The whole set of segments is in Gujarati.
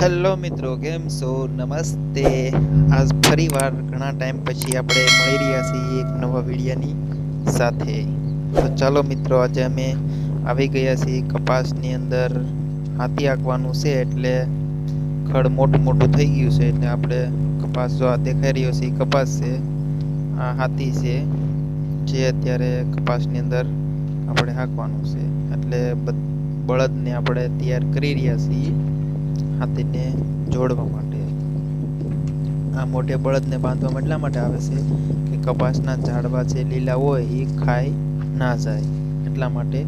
હેલો મિત્રો, કેમ છો? નમસ્તે. આજ ફરીવાર ઘણા ટાઈમ પછી આપણે મળી રહ્યા છીએ એક નવા વિડીયોની સાથે. તો ચાલો મિત્રો, આજે અમે આવી ગયા છીએ કપાસની અંદર હાથી આંકવાનું છે એટલે ખડ મોટું મોટું થઈ ગયું છે એટલે આપણે કપાસ જો આ દેખાઈ રહ્યો છે કપાસ છે, આ હાથી છે, જે અત્યારે કપાસની અંદર આપણે હાંકવાનું છે. એટલે બળદને આપણે તૈયાર કરી રહ્યા છીએ. હાથીને જોડવા માટે. આ મોટે બળદને બાંધવામાં એટલા માટે આવે છે કે કપાસના ઝાડવા જે લીલા હોય એ ખાઈ ના જાય. એટલા માટે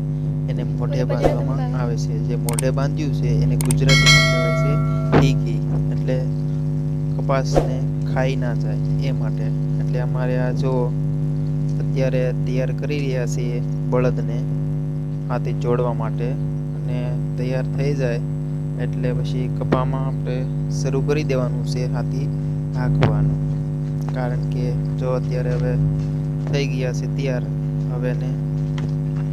એને મોઢે બાંધવામાં આવે છે. જે મોઢે બાંધ્યું છે એને ગુજરાતીમાં કહેવાય છે હીકી એટલે કપાસને ખાઈ ના જાય એ માટે. એટલે અમારે આ જો અત્યારે તૈયાર કરી રહ્યા છીએ બળદને હાથી જોડવા માટે. અને તૈયાર થઈ જાય એટલે પછી કપામાં આપણે શરૂ કરી દેવાનું છે હાથી હાંકવાનું કારણ કે જો અત્યારે હવે થઈ ગયા છે તૈયાર, હવે એને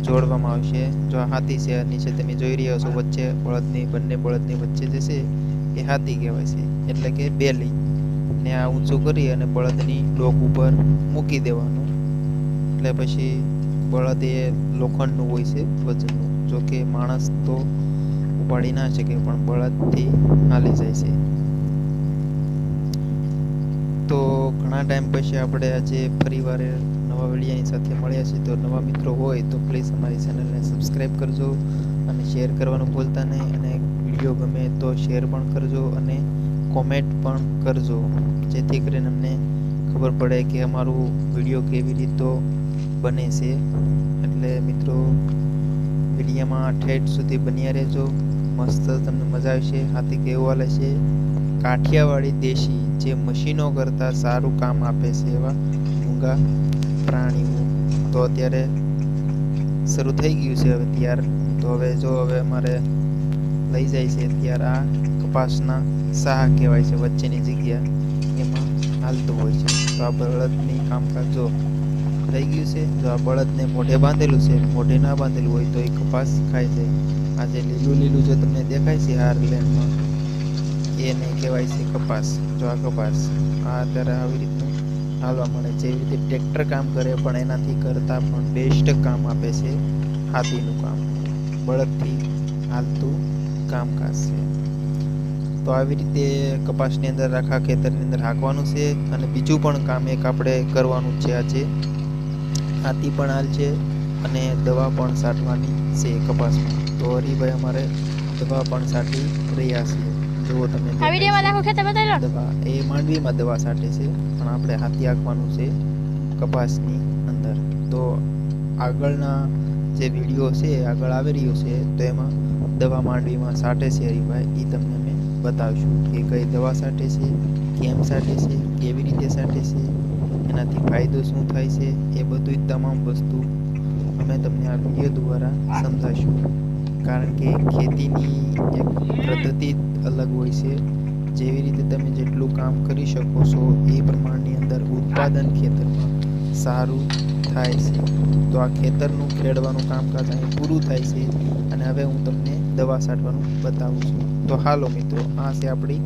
જોડવામાં આવશે. જો હાથી છે નીચે તમે જોઈ રહ્યા છો વચ્ચે બળદની, બંને બળદની વચ્ચે જે છે એ હાથી કહેવાય છે. એટલે કે બેલી. ને આ ઊંચું કરી અને બળદની ડોક ઉપર મૂકી દેવાનું. એટલે પછી બળદ એ લોખંડનું હોય છે વજનનું. જોકે માણસ તો ઉપાડી ના શકે પણ બળદથી હાલી જાય છે. તો ઘણા ટાઈમ પછી આપણે આજે ફરીવાર નવા વિડીયાની સાથે મળ્યા છીએ. તો નવા મિત્રો હોય તો પ્લીઝ અમારી ચેનલને સબસ્ક્રાઈબ કરજો અને શેર કરવાનું ભૂલતા નહીં. અને વીડિયો ગમે તો શેર પણ કરજો અને કોમેન્ટ પણ કરજો. જેથી કરીને અમને ખબર પડે કે અમારું વીડિયો કેવી રીતો બને છે. એટલે મિત્રો, વિડીયામાં ઠેઠ સુધી બન્યા રહેજો. મસ્ત તમને મજા આવશે, હાથી કેવું છે. કાઠિયાવાડી દેશી જે મશીનો કરતાં સારું કામ આપે છે એવા મૂંગા પ્રાણીઓ. તો અત્યારે શરૂ થઈ ગયું છે હવે ત્યાર. તો હવે જો હવે અમારે લઈ જાય છે ત્યારે આ કપાસના સાહ કહેવાય છે વચ્ચેની જગ્યા. એમાં હાલતું હોય છે. તો આ બળદની કામકાજ જો થઈ ગયું છે. જો આ બળદને મોઢે બાંધેલું છે, મોઢે ના બાંધેલું હોય તો એ કપાસ ખાઈ જાય. આ જે લીલું લીલું જો તમને દેખાય છે હાર લેન્ડમાં એને કહેવાય છે કપાસ, જો આ કપાસ આ અત્યારે આવી રીતનું હાલવા મળે છે. એવી રીતે ટ્રેક્ટર કામ કરે, પણ એનાથી કરતાં પણ બેસ્ટ કામ આપે છે હાથીનું કામ. બળદથી હાલતું કામકાજ છે. તો આવી રીતે કપાસની અંદર આખા ખેતરની અંદર હાંકવાનું છે અને બીજું પણ કામ એક આપણે કરવાનું છે આજે. હાથી પણ હાલ છે. અને દવા પણ છાંટવાની છે કપાસમાં. તો હરિભાઈ અમારે દવા પણ છાંટી રહ્યા છે. જુઓ તમે આ વિડીયોમાં દાખલ ખેતર બતાવી દવા એ માંડવીમાં દવા છાંટે છે પણ આપણે હાથી હાંકવાનું છે કપાસની અંદર. તો આગળના જે વીડિયો છે આગળ આવી રહ્યો છે તો એમાં દવા માંડવીમાં છાંટે છે હરિભાઈ. એ તમને અમે બતાવીશું કે કઈ દવા છાંટે છે કેમ છાંટે છે કેવી રીતે છાંટે છે એનાથી ફાયદો શું થાય છે એ બધું તમામ વસ્તુ અમે તમને આ વીડિયો દ્વારા સમજાવીશું. કારણ કે ખેતીની એક પદ્ધતિ અલગ હોય છે. જેવી રીતે તમે જેટલું કામ કરી શકો છો, એ પ્રમાણની અંદર ઉત્પાદન ખેતરમાં સારું થાય છે. તો આ ખેતરનું ખેડવાનું કામકાજ અહીં પૂરું થાય છે અને હવે હું તમને દવા છાંટવાનું બતાવું છું. તો હાલો મિત્રો, આ છે આપણી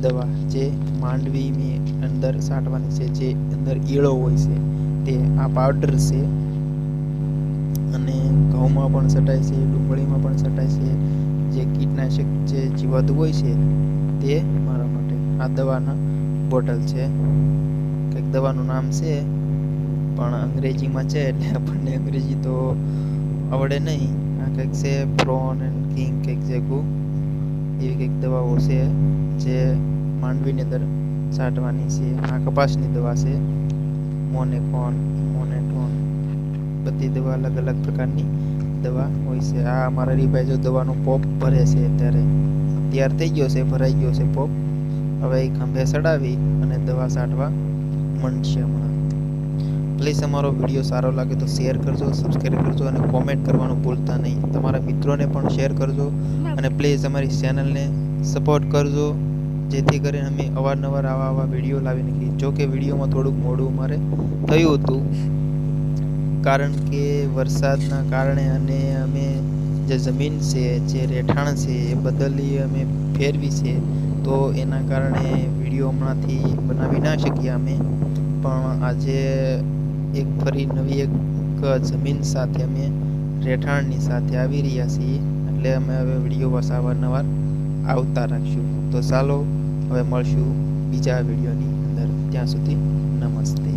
દવા. જે માંડવીની અંદર છાંટવાની છે, જે અંદર ઈળો હોય છે, તે આ પાવડર છે. અને ઘઉંમાં પણ છટાય છે, ડુંગળીમાં પણ છટાય છે. જે કીટનાશક જે જીવાતું હોય છે, તે મારા માટે આ દવાના બોટલ છે. કંઈક દવાનું નામ છે, પણ અંગ્રેજીમાં છે એટલે આપણને અંગ્રેજી તો આવડે નહીં. આ કંઈક છે પ્રોન એન્ડ કિંગ કંઈક જેવું. એવી કંઈક દવાઓ છે, જે માંડવીની અંદર છાંટવાની છે. આ કપાસની દવા છે. મોનેકોન, મોનેટોન. બધી દવા અલગ અલગ પ્રકારની દવા હોય છે. આ અમારા રીભાઈ જો દવાનો પોપ ભરે છે અત્યારે. તૈયાર થઈ ગયો છે, ભરાઈ ગયો છે પોપ. હવે એ ખંભે ચડાવી અને દવા છાંટવા માંડશે હમણાં. પ્લીઝ અમારો વીડિયો સારો લાગે તો શેર કરજો સબસ્ક્રાઈબ કરજો અને કોમેન્ટ કરવાનું ભૂલતા નહીં. તમારા મિત્રોને પણ શેર કરજો અને પ્લીઝ અમારી ચેનલને સપોર્ટ કરજો, જેથી કરીને અમે અવારનવાર આવા આવા વીડિયો લાવી નાખીએ જો કે વિડીયોમાં થોડુંક મોડું અમારે થયું હતું. કારણ કે વરસાદના કારણે અને અમે જે જમીન છે, જે રહેઠાણ છે, એ બદલી અમે ફેરવી છે, તો એના કારણે વીડિયો હમણાંથી બનાવી ના શકીએ અમે. પણ આજે એક ફરી નવી એક જમીન સાથે અમે રહેઠાણની સાથે આવી રહ્યા છીએ, એટલે અમે હવે વીડિયો બસ અવારનવાર આવતા રાખશું. તો ચાલો, હવે મળશું બીજા વિડીયોની અંદર. ત્યાં સુધી નમસ્તે.